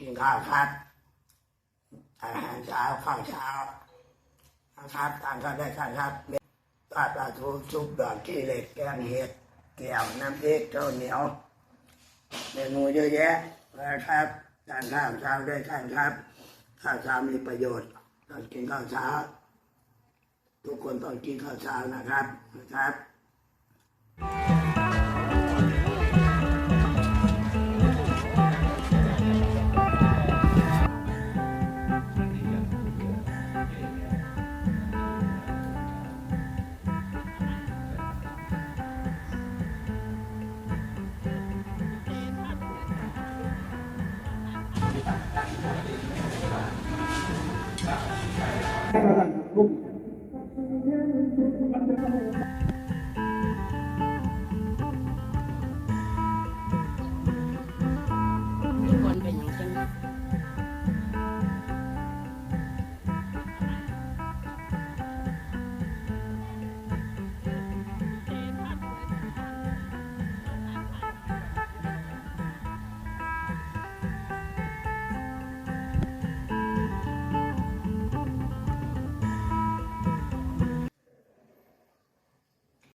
กินข้าวครับอาหารเช้าข้าวเช้านะครับทานข้าวได้ทานครับปลาปลาทูซุปดอกขี้เหล็กแกงเห็ดแก้วน้ำพริกข้าวเหนียวเมนูเยอะแยะนะครับทานข้าวเช้าได้ทานครับข้าวเช้ามีประโยชน์ต้องกินข้าวเช้า ทุกคนต้องกินข้าวเช้านะครับนะครับ ลูก